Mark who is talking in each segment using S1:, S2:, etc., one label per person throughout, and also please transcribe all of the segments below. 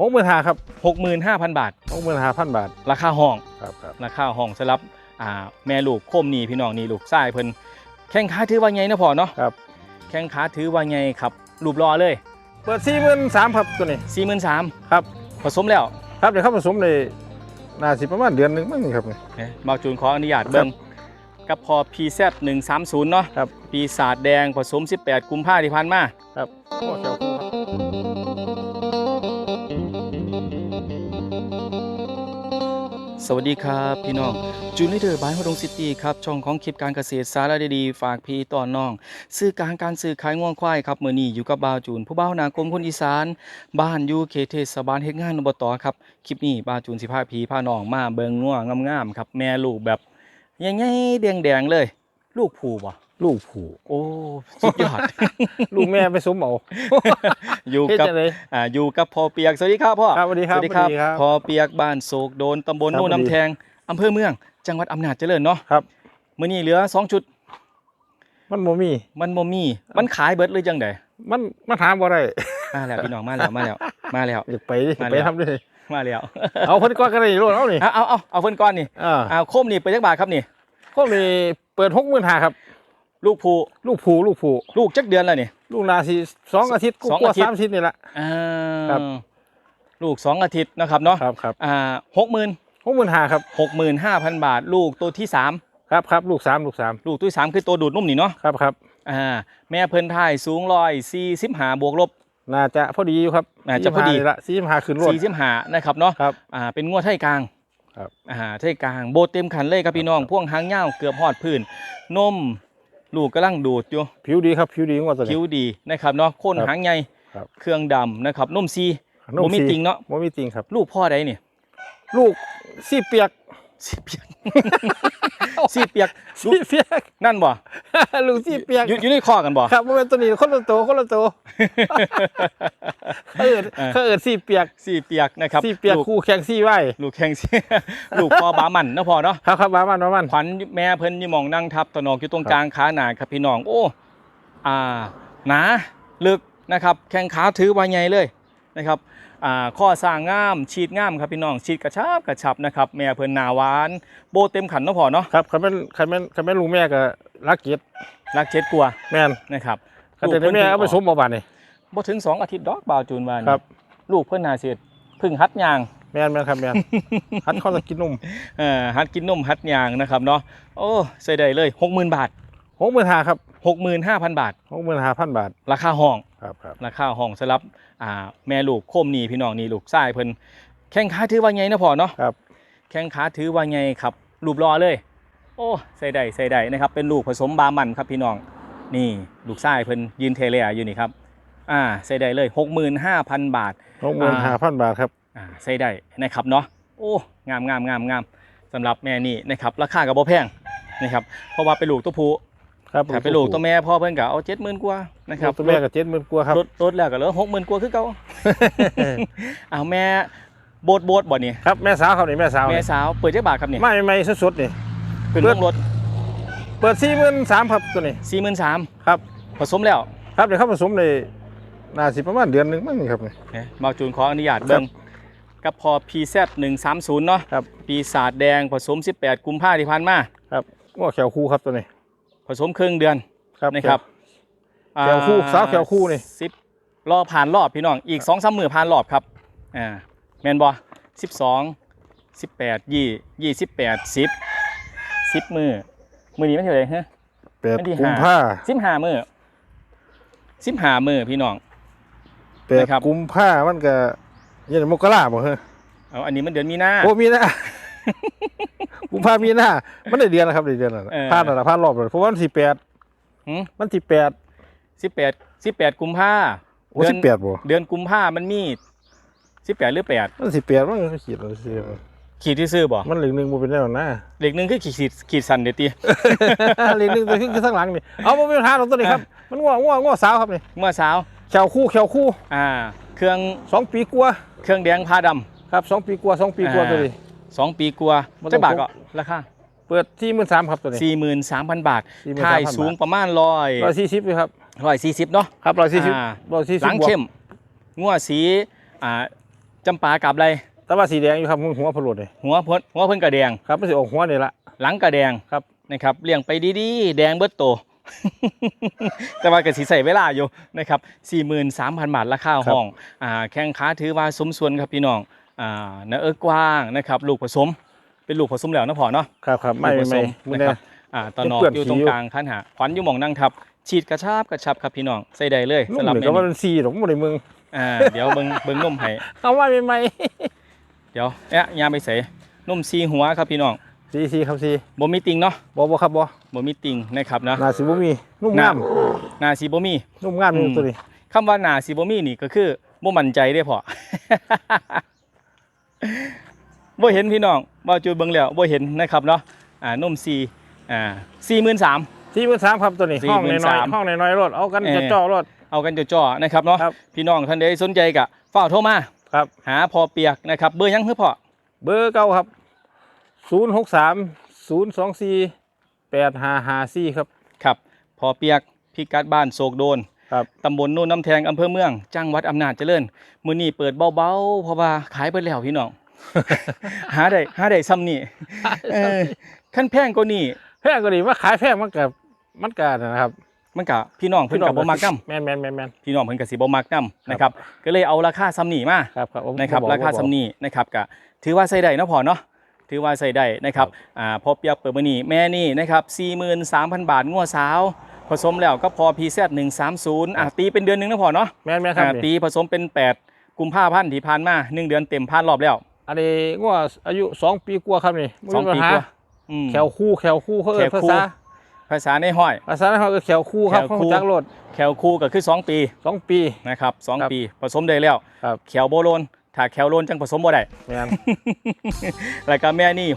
S1: หกหมื่นห้าครับ
S2: 65,000บาท
S1: หกหมื่นห้าพันบาท
S2: ราคาห้อง
S1: ครับครับ
S2: ราคาห้องสำหรับอ่าแม่ลูกโคมนี่พี่น้องนี่ลูกชายเพิ่นแข้งขาถือว่าไงนะพ่อเนาะ
S1: ครับ
S2: แข้งขาถือว่าไงครับรูปรอเลย
S1: เปิดสี่หมื่นสามครับตัวนี้
S2: 43,000
S1: ครับ
S2: ผสมแล้ว
S1: ครับเดี๋ยวเข้าผสมในนาสิประมาณเดือนหนึ่งมั้งครับนี่
S2: เนี่ยบาวจูนขออนุญาตเบิ่งกับพอ PZ 130 เนาะ
S1: ครับ
S2: ปีศาจแดงผสม 18 กุมภาพันธ์ที่ผ่านมา
S1: ครับโอ้เขียวคู่ครับ
S2: สวัสดีครับพี่น้องจูนเดอร์บายฮอดงซิตี้ครับช่องของคลิปการเกษตรสาระดีๆฝากพี่ต่อน้องซื้อการการซื้อขายง่วงควายครับมื้อนี้อยู่กับบาวจูน ผู้บ่าวนากรมคนอีสาน บ้านอยู่เขตเทศบาลเฮ็ดงานอบตครับคลิปนี้บาวจูนสิพาพี่พาน้องมาเบิ่งง่วงงามๆครับแม่ลูกแบบใหญ่ๆแดงๆเลย ลูกผูบ่
S1: ลูกผู
S2: โอ้สุดยอด
S1: ลูกแม่ไปสมเอา
S2: อยู่
S1: เฮ็ด
S2: กับ
S1: จังได
S2: อ่าอยู่กับพ่อเปียกสวัสดีครับพ่อ
S1: ครับสวัสดีครับ
S2: สวัสดีครับ
S1: สวัสดีครับ
S2: พ่อเปียกบ้านโศกโดนตำบล
S1: ครับ
S2: โน่น
S1: สวัสดี
S2: น้ำแทงอำเภอเมือง จังหวัดอำนาจเจริญเนาะ
S1: ครับ
S2: มื้อนี้เหลือสองชุด
S1: มันบ่มี
S2: มันบ่มีมันขายเบิดเลยจังได
S1: มันมันถามบ่ได้
S2: มาแล้วพี่น้องมาแล้วมาแล้ว มาแล้ว
S1: อยากไปดิ
S2: มา
S1: ไป
S2: แล้ว
S1: ทำด้วย
S2: มาแล้ว
S1: เอาเพิ่นก่อนกันเลยโลดเอานี่
S2: เอาเอาเอาเอาเพิ่นก่อนนี่
S1: อ่า
S2: เอาโคมนี่เปิดจักบาทครับนี่
S1: พวกนี้เปิดหกหมื่นห้าครับ
S2: ลูกผู
S1: ลูกผูลูกผู
S2: ลูกจักเดือนแล้วนี่
S1: ลูกนาสิสองอาทิตย์กู
S2: สอง
S1: กลัว
S2: อาทิตย์
S1: สามอาทิตย์นี่ละ
S2: อ่า
S1: ครับ
S2: ลูกสองอาทิตย์นะครับเนาะ
S1: ครับครับ
S2: อ่าหกหมื่น
S1: หกหมื่นห้าครับ
S2: หกหมื่นห้าพันบาท ลูกตัวที่สาม
S1: ครับครับลูกสามลูกสาม
S2: ลูกตัวที่สามคือตัวดูดนุ่มนี่เนาะ
S1: ครับครับ
S2: อ่าแม่เพิ่นถ่ายสูงร้อยสี่สิบห้าบวกลบ
S1: น่าจะพอดีอยู่ครับ
S2: น่าจะพอดี
S1: 45นี่ละสี่สิบห้าขึ้นรถ
S2: สี่สิบห้านะครับเนาะ
S1: ครับ
S2: อ่าเป็นงวดไทยกลาง
S1: ครับ
S2: อ่าไทยกลางโบเต็มขันเลยครับพี่น้องพ่วงหางยาวเกือบหอดพื้นนม ลูกกำลังดูดอยู่
S1: ผิวดีครับผิวดีกว่าตัวนี้
S2: คิ้วดีนะครับเนาะโคน
S1: ครับ
S2: หางใหญ่
S1: ครับ
S2: เครื่องดำนะครับนมซี
S1: นม
S2: บ่มี
S1: สี
S2: ติงเนาะ
S1: บ่มีติงครับ
S2: ลูกพ่อใดนี่
S1: ลูกสีเปียก
S2: สีเปียกสีเปียก
S1: สีเปียก
S2: นั่นบ่
S1: ลูกสีเปียก
S2: อยู่อยู่ในคอกันบ่
S1: ครับบ่เป็นตัวนี้คนละตัวคนละตัวเขาเอิด
S2: เออ
S1: เขาเอิดสีเปียก
S2: สีเปียกนะครับ
S1: สีเปียก
S2: ลูก
S1: คู่แข่งสีไว้
S2: ลูกแข่งสีลูกพ่อบามันเนาะพ่อเนาะ
S1: ครับครับบ้ามันบ้ามัน
S2: ขวัญแม่เพิ่นอยี่หมองนั่งทับตะนอกอยู่ตรงกลางขาหนาครับพี่น้องโอ้อ่าหนาลึกนะครับ แข้งขาถือว่าใหญ่เลยนะครับอ่า ข้อสร้างงามฉีดงามครับพี่น้องฉีดกระชับกระชับนะครับแม่เพิ่นหนาหวานโบเต็มขันเนาะพ่อเนาะ
S1: ครับคันแม่นคันแม่นคันแม่นลูกแม่ก็รักเกียรติ
S2: รักเจ็ดกลัว
S1: แม่น
S2: นะครับ
S1: คันแต่แม่เอาไปสมบ่บาดนี่
S2: บ่ถึง 2 อาทิตย์ดอกบ่าวจูนวานี่
S1: ครับ
S2: ลูกเพิ่นน่าสิเพึ่งหัดยาง
S1: แม่นแม่นครับแม่นหัดเขาจะกินนม
S2: เอ่อหัดกินนมหัดยางนะครับเนาะโอ้ใส่ได้เลย 60,000 บาท
S1: หกหมื่นห้าครับ
S2: 65,000 บาท
S1: หกหมื่นห้าพันบาท
S2: ราคาห้อง
S1: ครับครับ
S2: ราคาห้องสำหรับอ่าแม่ลูกโคมนี่พี่น้องนี่ลูกชายเพิ่นแข้งขาถือว่าไงนะพ่อเนาะ
S1: ครับ
S2: แข้งขาถือว่าไงครับรูปรอเลย โอ้ใส่ได้ใส่ได้นะครับ เป็นลูกผสมบามันครับพี่น้องนี่ลูกชายเพิ่นยืนเทเลออยู่นี่ครับอ่าใส่ได้เลย 65,000 บาท
S1: หกหมื่นห้าพันบาทครับ
S2: อ่าใส่ได้นะครับเนาะโอ้งามงามงามงามสำหรับแม่นี่นะครับราคากับบ่แพงนะครับเพราะว่าเป็นลูกตัวผู้
S1: ครับ
S2: ถ้าเป็นลูกตัวแม่พ่อเพิ่นก็เอา70,000กว่านะครับ
S1: ตัวแม่กับเจ็ดหมื่นกว่าครับ
S2: รถรถแล้วก็เหลือ60,000กว่าคือเก่าเอาแม่โบดโบดบ่นี่
S1: ครับแม่สาวเขานี่แม่สาว
S2: แม่
S1: นี่
S2: สาวเปิดจักบาทครับนี่
S1: ไม่ไม่สดๆนี่
S2: ขึ้น
S1: เปิ
S2: ล
S1: ด
S2: งรถ
S1: เปิดสี่หมื่นสามครับตัวนี้
S2: 43,000
S1: ครับ
S2: ผสมแล้ว
S1: ครับเดี๋ยวเข้าผสมในนาสิประมาณเดือนหนึงมั้งนี่ครับนี่
S2: เนี่ยมาจูนขออนุญาตเบิ่งกับพอ PZ 130 เนาะ
S1: ครับ
S2: ปีศาจแดงผสม 18 กุมภาพันธ์ที่ผ่านมา
S1: ครับง้อแขวคู่ครับตัวนี้
S2: ผ สมครึ่งเดือน
S1: ครับ
S2: นะครับ
S1: แขวคู่สาวแขวคู่นี่
S2: สิบรอบผ่านรอบพี่น้องอีกสองสามมือผ่านรอบครับอ่าแมนบอสิบสองสิบแปดยี่ยี่สิบแปดสิบสิบมือมือนี้มันเท่าไหร่ฮะ
S1: แปด
S2: วันที่
S1: กุม
S2: ห้า
S1: ภา
S2: สิบห้ามือสิบห้ามือพี่น้อง
S1: แปด
S2: นะครับ
S1: กุมภามันก็เย็นมกราบ่เฮ้ย
S2: เอาอันนี้มันเดือนมีนา
S1: โอ้มีหน้า กุมภามีหน้ามันได้เดือนแล้วครับได้เดือนแล้ว
S2: เออ
S1: ผ่านแล้วล่ะผ่านรอบแล้วเพราะว่ามันสิบแปด
S2: หืม
S1: มันสิบแปด
S2: สิบแปดสิบแปดกุมภา
S1: โอ้
S2: เดือน
S1: สิบแปดบ่
S2: เดือนกุมภามันมีสิบแปดหรือแปด
S1: มันสิบแปดมันก็ขีดเลยสิ
S2: ขีดที่ซื้อบ่
S1: มันเหลืองหนึ่งบ่เป็นแนวหน้า
S2: เด็กหนึ่งคือขีดขีดสันเดี๋ยวตี
S1: เหลืองหนึ่งตัวขึ้นข้างหลังนี่เอาบ่มีปัญหาหรอกตัวนี้ครับมันง่วงง่วงง่วงสาวครับนี่
S2: เมื่อเช้า
S1: แขวคู่แขวคู่
S2: อ่า เครื่อง
S1: สองปีกว่า
S2: เครื่องแดงผ้าดำ
S1: ครับสองปีกว่าสองปีกว่า
S2: อ่า
S1: ตัวนี้
S2: สองปีกว่า
S1: บ่ต้อง
S2: จักบาท
S1: พก
S2: ก็ราคา
S1: เปิดที่มื่นสามครับตัวนี้
S2: สี่หมื่นสามพันบาท
S1: 43,000
S2: ถ่ายสูงประมาณร้อย
S1: ร้อยสี่สิบครับ
S2: ร้อยสี่สิบเนาะ
S1: ครับร้อยสี่สิบ
S2: อ่า
S1: ร้อยสี่
S2: ห
S1: สิบ
S2: ลังเข้มงัวสีอ่าจำปากับอะไร
S1: แต่ว่าสีแดงอยู่ครับหัวพลุดเลย
S2: หัวเพิ่นหัวเพิ่นกระแดง
S1: ครับไม่ใช่ออกหัวนี่ละ
S2: หลังกระแดง
S1: ครับ
S2: นะครับเลี้ยงไปดีๆ แดงเบิดโต แต่ว่าก็สิใส่เวลาอยู่นะครับ43,000 บาทราคาห้องอ่าแข้งขาถือว่าสมส่วนครับพี่น้อง อ่าเนื้อเอิกกว้างนะครับลูกผสม เป็นลูกผสมแล้วนะพ่อเนาะ
S1: ครับครับไม่
S2: ลูกผส
S1: ไม่
S2: ม
S1: ไม่
S2: นะ
S1: ได้
S2: ครับอ่าตอนนอก
S1: เปื้อน
S2: อยู่ตรง
S1: สีอยู่
S2: กลางคันหาขวัญอยู่หมองนั่งทับ ฉีดกระชับกระชับครับพี่น้องใส่ได้เลย
S1: นุ่
S2: สำ
S1: ม
S2: หรับ
S1: หรือ
S2: แม่
S1: ก็ว่า
S2: นี่
S1: เป็นสีหรอกไม่ได้มึง
S2: อ่าเดี๋ยวเบิ่งเบิ่งนุ่มให้
S1: เอาว่าไม่ไม่
S2: เดี๋ยวเอ๊ะยามไปใส่นุ่มซีหัวครับพี่น้อง
S1: สีสีครับสี
S2: บ่มีติงเนาะ
S1: บอบอครับบอ
S2: บ่มีติงนะครับนะ
S1: หนาสีบ่มีนุ่มงาม
S2: หน้าสีบ่มี
S1: นุ่มงาม
S2: อืม
S1: นี่ตัวนี้
S2: คำว่าหน้าสีบ่มีนี่ก็คือบ่มั่นใจเด้อพ่อ บ่เห็นพี่น้องบ่จูดเบิ่งแล้วบ่เห็นนะครับเนาะอ่านุ่มซีอ่า43,000
S1: สี่หมื่นสามครับตัวนี้ ห้องน้อย
S2: 43,000
S1: ๆห้องน้อยๆรถเอากัน
S2: เอ่อ
S1: จะจ่อรถ
S2: เอากันจ่อๆนะครับเนาะ
S1: ครับ
S2: พี่น้องท่านใดสนใจก็เฝ้าโทรมา
S1: ครับ
S2: หาพอเปียกนะครับเบอร์หยังคือพ่อ
S1: เบอร์เก้าครับศูนย์หกสามศูนย์สองสี่แปดห้าห้าสี่ครับ
S2: ครับพอเปียกพิกัดบ้านโศกโดน
S1: ครับ
S2: ตำบลโน่นน้ำแทงอำเภอเมืองจังหวัดอำนาจเจริญมื้อนี้เปิดเบาๆเพราะว่าขายไปแล้วพี่น้อง หาได้หาได้ซ้ำนี่เออขั้นแพงกว่านี้
S1: แพงก็ดีว่าขายแพงมันกับมันกับนะครับ
S2: มันก็พี่น้องเพิ่นก็บ่มักนํ
S1: แมนแมนแมนแมน
S2: พี่น้องเพิ่นก็สิบ่มักนํนะครับก็เลยเอาราคาซ้ำนี่มา
S1: ครับครับผม
S2: นะครับ
S1: อก
S2: ราคา
S1: บอก
S2: ซ้ำนี่นะครับก็ถือว่าใส่ได้เนาะพอเนาะถือว่าใส่ได้นะครับอ่าพอเปียกเปิดมื้อนี้แม่นี่นะครับ43,000 บาทงัวสาว ผสมแล้วก็พอ PZ 130อะตีเป็นเดือนหนึงนะพอเนาะ
S1: แมนแมนครับ
S2: อ่า
S1: นี่
S2: ตีผสมเป็น8กุมภาพันธ์ที่ผ่านมา1เดือนเต็มผ่านรอบแล้ว
S1: อันนี้งัวอายุสองปีกว่าครับนี่บ่
S2: สอง
S1: มี
S2: ปี
S1: ญห
S2: กว่า อืม
S1: แขวคู่แขวคู่เขาเอ่ย
S2: แขว
S1: ภา
S2: คู่
S1: ษา
S2: ภาษาในห้อย
S1: ภาษาเขาก็แขวคู่ครับ
S2: แขว
S1: เขา
S2: คู่
S1: จักรถ
S2: แขวคู่ก็คือ2ปี
S1: สองปี
S2: นะครับสอง
S1: ครับ
S2: ปี ผสมได้แล้ว
S1: ครับ
S2: แขวโบโลนถ้าแขวโลนจังผสมบ่ได้
S1: แมน
S2: รายการแม่นี่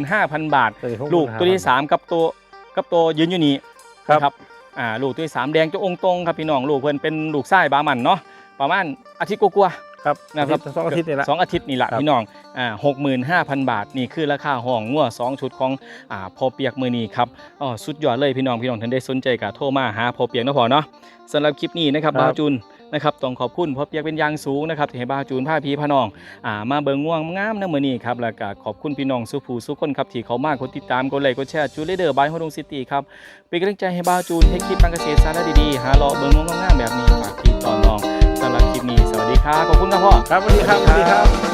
S2: 65,000บาท
S1: ตัวนี้ห
S2: ลูก
S1: หา
S2: ตัวที่3กับตัวกับตัวยืนอยู่นี่
S1: ครับ
S2: นะครับ อ่าลูกตัวที่3แดงจะองค์ตรงครับพี่น้องลูกเพิ่นเป็นลูกไส้บามันเนาะประมาณอาทิตย์กว่าๆ
S1: ครับ
S2: นะครับ
S1: อาทิตย์สองอาทิตย์นี่แหละ
S2: สองอาทิตย์นี่แหละ
S1: ครับ
S2: พี่น้องอ่าหกหมื่นห้าพันบาทนี่คือราคาห้องงัวสองชุดของอ่าพอเปียกมือนี้ครับอ๋อสุดยอดเลยพี่น้องพี่น้องท่านได้สนใจก็โทรมาหาพอเปียกเนาะพอเนาะสำหรับคลิปนี้นะครับ
S1: ครับ
S2: บาวจูน นะครับต้องขอบคุณพอเปียกเป็นอย่างสูงนะครับที่ให้บาจูนพาพีพน้องอ่ามาเบิ่งง่วงงามนะมื้อนี้ครับแล้วก็ขอบคุณพี่น้องสุภูสุคนครับที่เขามากดติดตามกดไลค์กดแชร์จูเลเดอร์บายฮอดงซิตี้ครับเป็นกำลังใจให้บ้าจูนให้คลิปการเกษตรสาระดีๆหาเลาะเบิ่งง่วงงามแบบนี้ฝากพี่ต่อน้องสำหรับคลิปนี้สวัสดีครับขอบคุณครับพ่อ
S1: ครับสวัสดีครับสวัสดีครับ